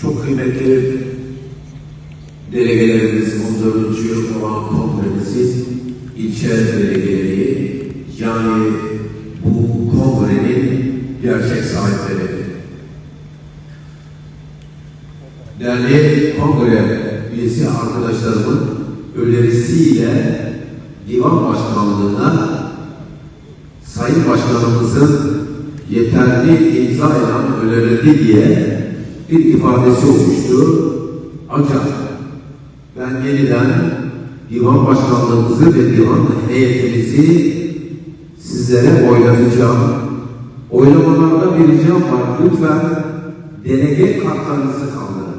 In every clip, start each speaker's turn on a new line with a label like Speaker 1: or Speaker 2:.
Speaker 1: çok kıymetli delegelerimiz 14. olan kongremizi ilçe delegeleri yani bu kongrenin gerçek sahipleri. Değerli kongre üyesi arkadaşlarımın önerisiyle divan başkanlığına Sayın Başkanımızın yeterli imza ile önerildi diye bir ifadesi olmuştu. Ancak ben yeniden divan başkanlığımızı ve divan heyetimizi sizlere oylatacağım. Oylamalarda bir ricam var. Lütfen delege kartlarınızı kaldırın.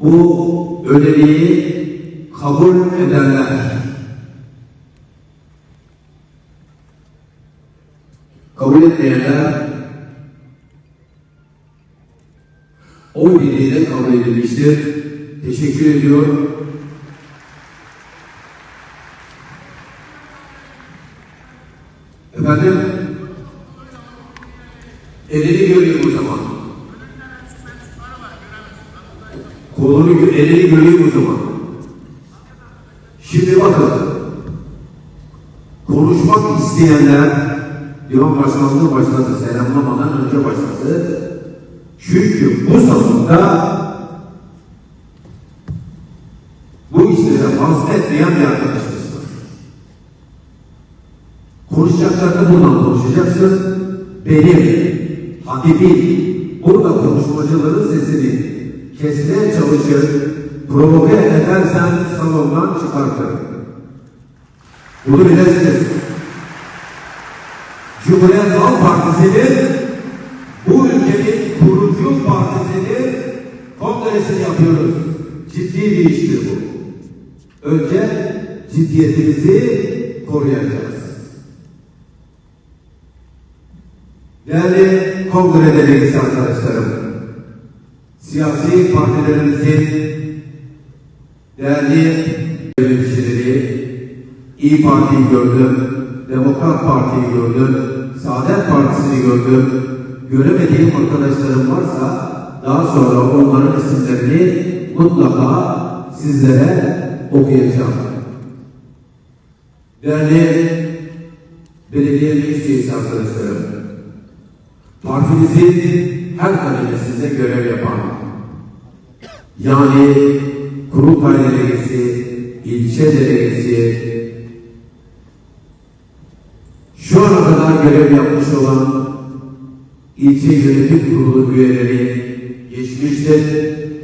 Speaker 1: Bu öneriyi kabul edenler kabul etmeyenler oy birliğiyle kabul edilmiştir. Teşekkür ediyorum. Efendim, elini göreyim o zaman. Kolunu, elini göreyim o zaman. Şimdi bakın, konuşmak isteyenler divan başkanlığı başladı, selamlamadan önce başladı. Çünkü bu salonda bu işlere bahsetmeyen bir arkadaşımız var. Konuşacaklarını buradan konuşacaksın. Benim, Habibim, burada konuşmacıların sesini kesmeye çalışır, provoke edersen salondan çıkartırım. Bunu bilesiniz. Cumhuriyet Halk Partisi'nin bu ülkenin kurucu partisinin kongresini yapıyoruz. Ciddi bir iştir bu. Önce ciddiyetimizi koruyacağız. Değerli kongre delegesi arkadaşlarım, siyasi partilerimizin değerli yöneticileri, İyi Parti'yi gördüm, Demokrat Parti'yi gördüm, Saadet Partisi'ni gördüm. Göremediğim arkadaşlarım varsa daha sonra onların isimlerini mutlaka sizlere okuyacağım. Değerli belediye meclis üyesi arkadaşlarım, partimizin her kademesinde görev yapan, yani kurultay delegesi, ilçe delegesi, şu ana kadar görev yapmış olan ilçe yönetim kurulu üyeleri, geçmişte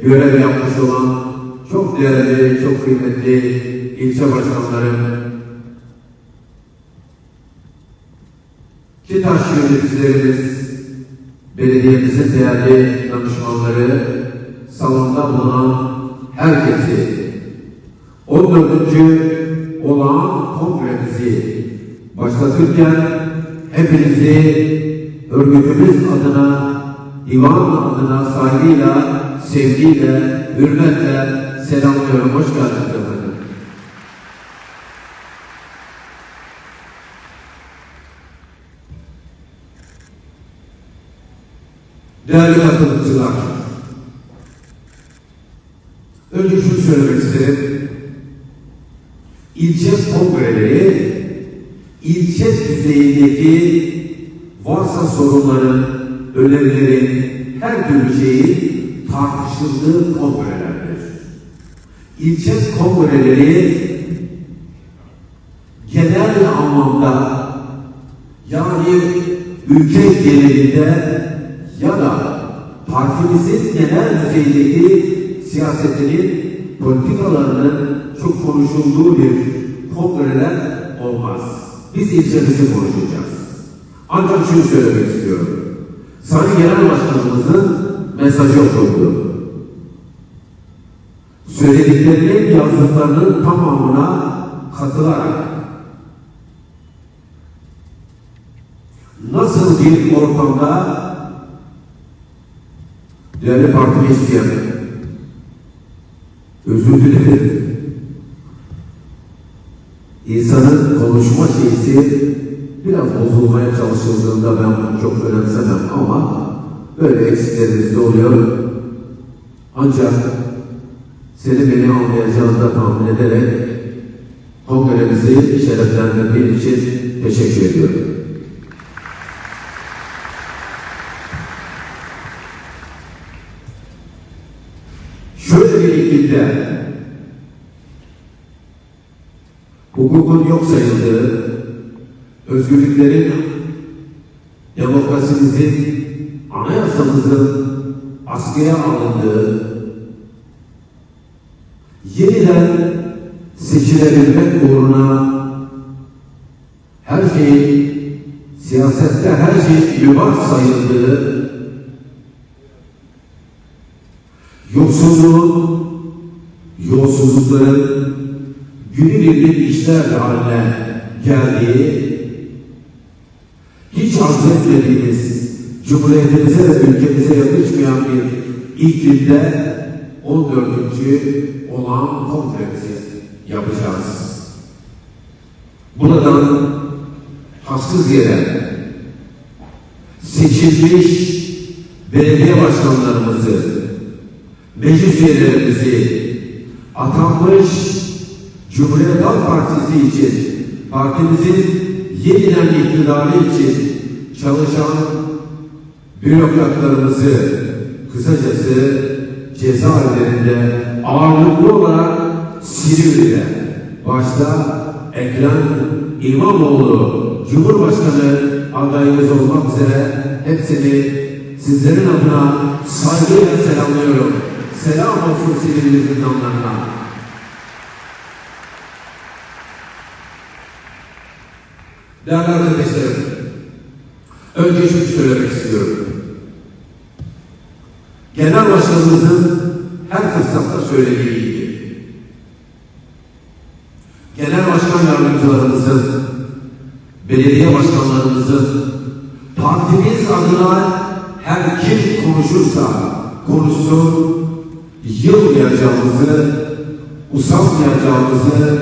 Speaker 1: görev yapmış olan çok değerli, çok kıymetli ilçe başkanları, Kitaş yöneticilerimiz, belediyemizin değerli danışmanları, salonda bulunan herkesi 14. olağan kongremizi başlatırken hepinizi örgütümüz adına, divan adına saygıyla, sevgiyle, hürmetle selamlıyorum. Hoş geldiniz efendim. Değerli katılımcılar, önce şunu söylemek isterim. İlçe kongreleri, ilçe düzeyindeki varsa sorunların, önerilerin, her türlü şeyin tartışıldığı kongrelerdir. İlçe kongreleri genel anlamda yani ülke genelinde ya da partimizin genel düzeydeki siyasetinin politikalarının çok konuşulduğu bir kongreler olmaz. Biz ilçemizi konuşacağız. Ancak şunu söylemek istiyorum. Sayın Genel Başkanımızın mesajı okundu. Söylediklerinin yazdıklarının tamamına katılarak nasıl bir ortamda değerli partimi isteyen özür dilerim. İnsanın konuşma şeysi biraz bozulmaya çalışıldığında ben bunu çok önemsemem ama böyle eksiklerimiz de oluyor. Ancak seni beni anlayacağını da tahmin ederek kongremizi şereflendirdiğin için teşekkür ediyorum. Şöyle bir iklimde hukukun yok sayıldığı, özgürlüklerin, demokrasimizin, anayasamızın askıya alındığı, yeniden seçilebilmek uğruna her şey, siyasette her şey mübah sayıldığı, yoksulluğun, yolsuzlukların günübirlik işler haline geldiği, hiç etmediğimiz, Cumhuriyetimize ve ülkemize yakışmayan bir iklimde 14. olan konferansı yapacağız. Buradan haksız yere seçilmiş belediye başkanlarımızı, meclis üyelerimizi, atanmış Cumhuriyet Halk Partisi için, partimizin yeniden iktidarı için çalışan bürokratlarımızı, kısacası cezaevlerinde ağırlıklı olarak Silivri'de, başta Ekrem İmamoğlu Cumhurbaşkanı adayımız olmak üzere hepsini sizlerin adına saygıyla selamlıyorum. Selam olsun Silivri zindanlarına. Değerli arkadaşlarım, önce şunu söylemek istiyorum. Genel Başkanımızın her fırsatta söylediği gibi, Genel Başkan Yardımcılarımızın, belediye başkanlarımızın, partimiz adına her kim konuşursa konuşsun, yılmayacağımızı, usanmayacağımızı,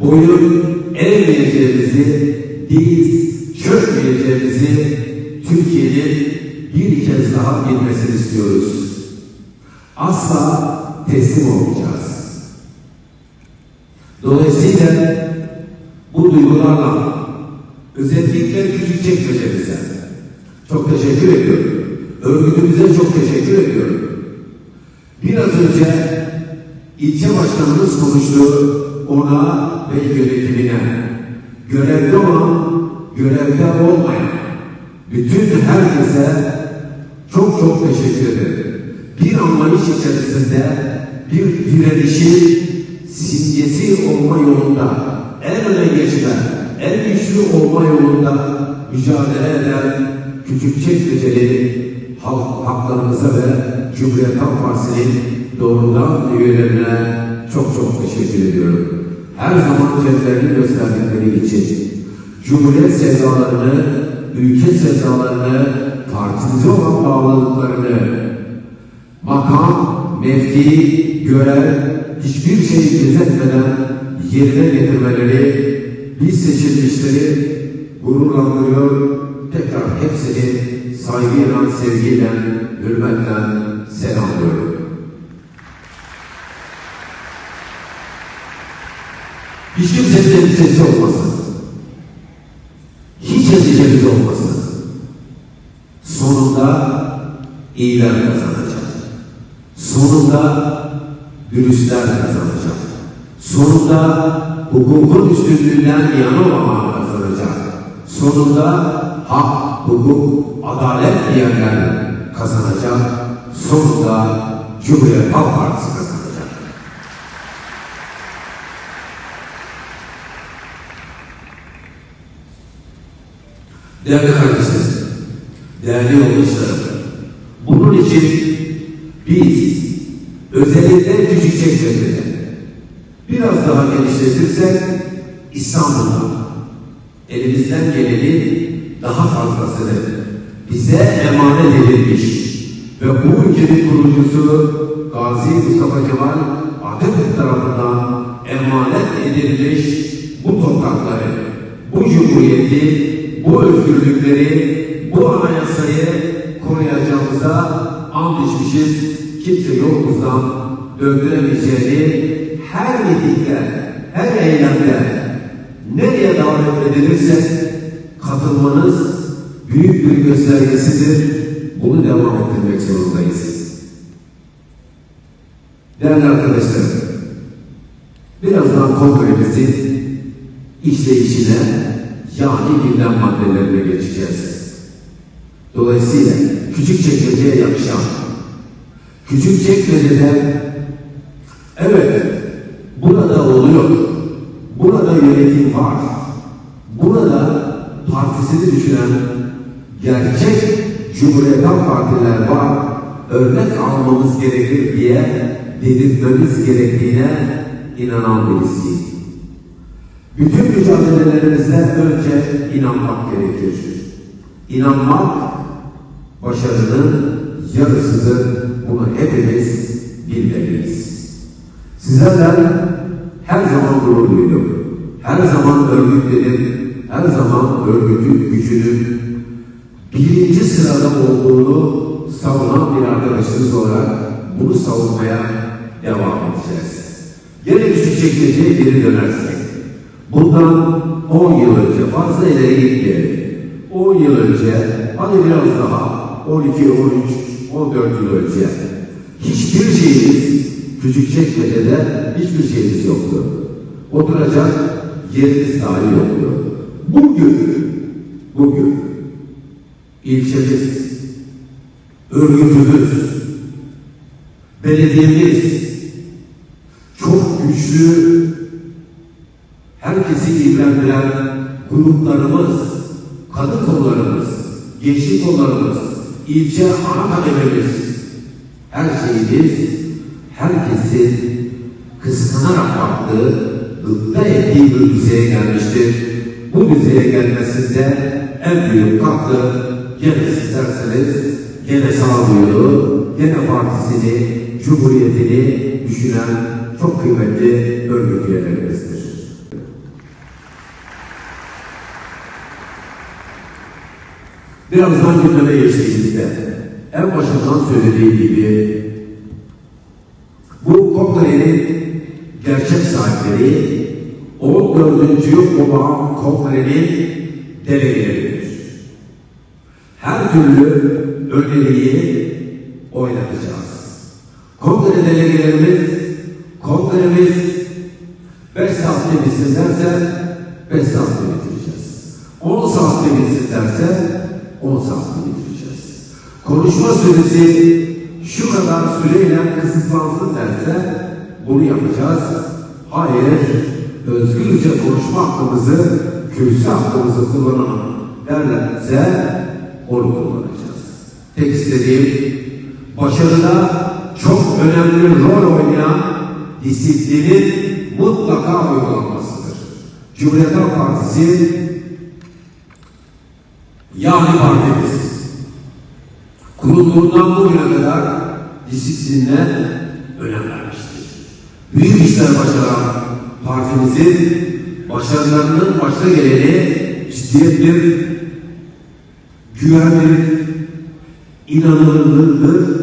Speaker 1: boyun eğmeyeceğimizi, diz çökmeyeceğimizi Türkiye'nin bir kez daha bilmesini istiyoruz. Asla teslim olmayacağız. Dolayısıyla bu duygularla özellikle küçük çekmecemize çok teşekkür ediyorum. Örgütümüze çok teşekkür ediyorum. Biraz önce ilçe başkanımız konuştu. Ona ve yönetimine görevde olan, görevde olmayan bütün herkese çok çok teşekkür ederim. Bir anlayış içerisinde bir direnişi simgesi olma yolunda en öne geçen, en güçlü olma yolunda mücadele eden küçük çekmeceli halk, haklarımıza ve Cumhuriyet Halk Partisi'nin doğrudan üyelerine çok çok teşekkür ediyorum. Her zaman ceplerini gösterdikleri için Cumhuriyet sevdalarını, ülke sevdalarını, partimize olan bağlılıklarını, makam, mevki, görev, hiçbir şeyi gözetmeden yerine getirmeleri, biz seçilmişleri gururlandırıyor, tekrar hepsini saygıyla, sevgiyle, hürmetle selamlıyorum. Hiç kimsenin endişesi olmasın. Hiç endişemiz olmasın. Sonunda iyiler kazanacak. Sonunda dürüstler kazanacak. Sonunda hukukun üstünlüğünden yanılmamak kazanacak. Sonunda hak, hukuk, adalet diyenler kazanacak. Sonunda Cumhuriyet Halk Partisi kazanacak. Değerli kardeşlerim, değerli yoldaşlarım, bunun için biz özellikle küçük çekmecede biraz daha genişletirsek İstanbul'da elimizden gelenin daha fazlasını bize emanet edilmiş ve bu ülkenin kurucusu Gazi Mustafa Kemal Atatürk tarafından emanet edilmiş bu toprakları, bu cumhuriyeti, bu özgürlükleri, bu anayasayı koruyacağımıza and içmişiz, kimse yolumuzdan döndüremeyeceğini her mitingde, her eylemde nereye davet edilirsek katılmanız büyük bir göstergesidir. Bunu devam ettirmek zorundayız. Değerli arkadaşlarım, birazdan kongremizin işleyişine yani gündem maddelerine geçeceğiz. Dolayısıyla küçük çekmeceye yakışan, küçük çekmecede evet burada oluyor, burada yönetim var, burada partisini düşünen gerçek Cumhuriyet Halk Partiler var, örnek almamız gerekir diye dedirtmemiz gerektiğine inanan birisiyim. Bütün mücadelelerimizde önce inanmak gerekir. İnanmak başarının yarısıdır. Bunu hepimiz bilmeliyiz. Sizlerden her zaman gurur duydum. Her zaman örgütledim. Her zaman örgütün gücünün birinci sırada olduğunu savunan bir arkadaşınız olarak bunu savunmaya devam edeceğiz. Gene küçük çekmeceye geri dönersek. Bundan 10 yıl önce fazla ileri gitmeyelim. 10 yıl önce hadi biraz daha 12, 13, 14 yıl önce hiçbir şeyimiz küçük çekmecede hiçbir şeyimiz yoktu. Oturacak yerimiz dahi yoktu. Bugün, bugün ilçemiz, örgütümüz, belediyemiz herkesi ilgilendiren gruplarımız, kadın kollarımız, gençlik kollarımız, ilçe ana kadememiz, her şeyimiz herkesin kıskanarak baktığı, gıpta ettiği bir düzeye gelmiştir. Bu düzeye gelmesinde en büyük katkı gene isterseniz gene sağduyulu, gene partisini, cumhuriyetini düşünen çok kıymetli örgüt üyelerimizdir. Birazdan gündeme geçtiğimizde en başından söylediğim gibi bu kongrenin gerçek sahipleri 14. Olağan Kongrenin delegeleridir. Her türlü öneriyi oynatacağız. Kongre delegelerimiz, kongremiz 5 saatte bitsin derse 5 saatte bitireceğiz. 10 saatte bitsin derse 10 saatte bitireceğiz. Konuşma süresi şu kadar süreyle kısıtlansın derse bunu yapacağız. Hayır, özgürce konuşma hakkımızı, kürsü hakkımızı kullanalım derlerse onu kullanacağız. Tek istediğim başarıda çok önemli rol oynayan disiplinin mutlaka uygulanmasıdır. Cumhuriyet Halk Partisi yani partimiz kurulduğundan bugüne kadar disipline önem vermiştir. Büyük işler başaran partimizin başarılarının başta geleni ciddiyettir, güvendir, inanılırlıdır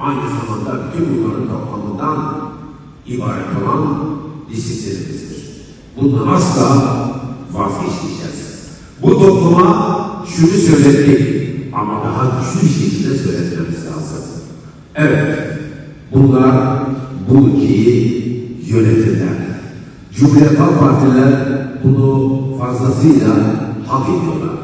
Speaker 1: aynı zamanda bütün bunların toplamından ibaret olan disiplinimizdir. Bundan asla vazgeçmeyeceğiz. Bu topluma şunu söyledik ama daha güçlü şekilde söyletmemiz lazım. Evet, bunlar bu ülkeyi yönetirler. Cumhuriyet Halk Partiler bunu fazlasıyla hak ediyorlar.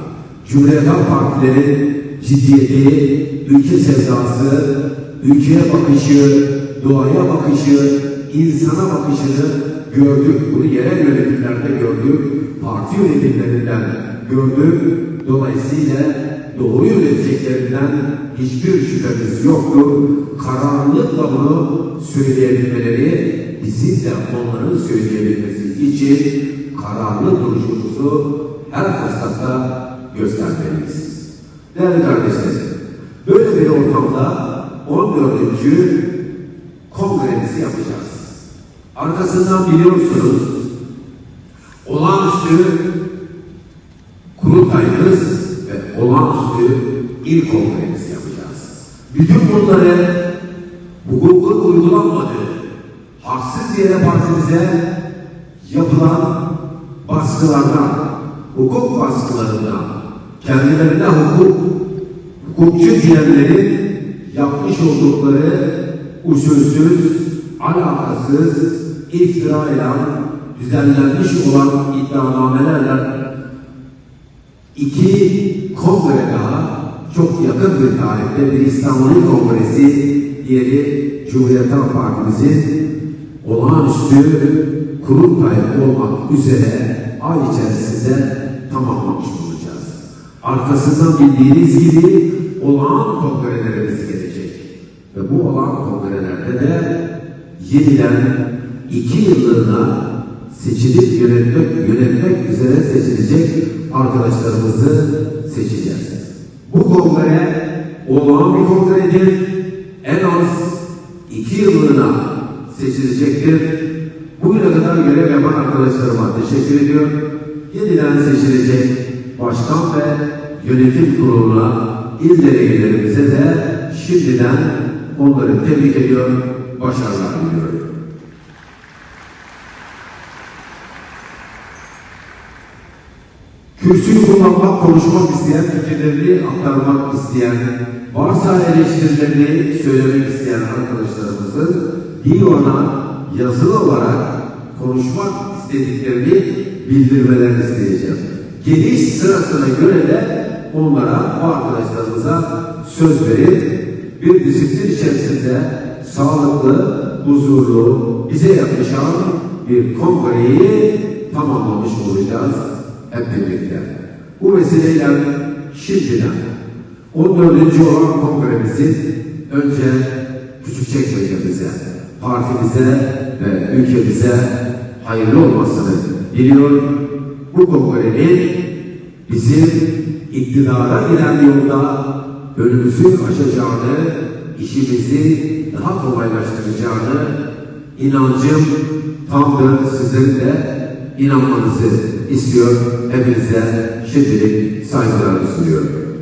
Speaker 1: Cumhuriyet Halk Partilerin ciddiyeti, ülke sevdası, ülkeye bakışı, doğaya bakışı, insana bakışını gördük. Bunu yerel yönetimlerde gördük. Parti yönetimlerinden gördük. Dolayısıyla doğru yöneteceklerinden hiçbir şüphemiz yoktur. Kararlılıkla bunu söyleyebilmeleri, bizim de onların söyleyebilmesi için kararlı duruşumuzu her fırsatta göstermeliyiz. Değerli kardeşlerim, böyle bir ortamda 14. kongremizi yapacağız. Arkasından biliyorsunuz olağanüstü kurultayımız ve olağanüstü il kongremizi yapacağız. Bütün bunları hukukun uygulanmadığı, haksız yere partimize yapılan baskılardan, hukuk baskılarından, kendilerine hukuk, hukukçu diyenlerin yapmış oldukları usulsüz, alakasız, iftirayla düzenlenmiş olan iddianamelerle iki kongre daha çok yakın bir tarihte bir İstanbul Kongresi diğeri Cumhuriyet Halk Partimizin olağanüstü kurultay olmak üzere ay içerisinde tamamlamış olacağız. Arkasından bildiğiniz gibi olağan kongrelerimiz gelecek. Ve bu olağan kongrelerde de yeniden iki yıllığına seçilip yönetmek, yönetmek üzere seçilecek arkadaşlarımızı seçeceğiz. Bu kongre olağan bir kongredir. En az iki yıllığına seçilecektir. Bugüne kadar görev yapan arkadaşlarıma teşekkür ediyorum. Yeniden seçilecek başkan ve yönetim kuruluna, il delegelerimize de şimdiden onları tebrik ediyor, başarılar diliyorum. Kürsüyü kullanmak, konuşmak isteyen, fikirlerini aktarmak isteyen, varsa eleştirilerini söylemek isteyen arkadaşlarımızın divana yazılı olarak konuşmak istediklerini bildirmelerini isteyeceğim. Geliş sırasına göre de onlara, bu arkadaşlarımıza söz verip bir disiplin içerisinde sağlıklı, huzurlu, bize yakışan bir kongreyi tamamlamış olacağız hep birlikte. Bu vesileyle şimdiden 14. olan kongremizin önce Küçükçekmece'mize, partimize ve ülkemize hayırlı olmasını diliyorum. Bu kongrenin bizim iktidara giden yolda önümüzü aşacağını, işimizi daha kolaylaştıracağını inancım tamdır. Sizlerin de inanmanızı istiyor. Hepinize şimdilik saygılarımı sunuyorum.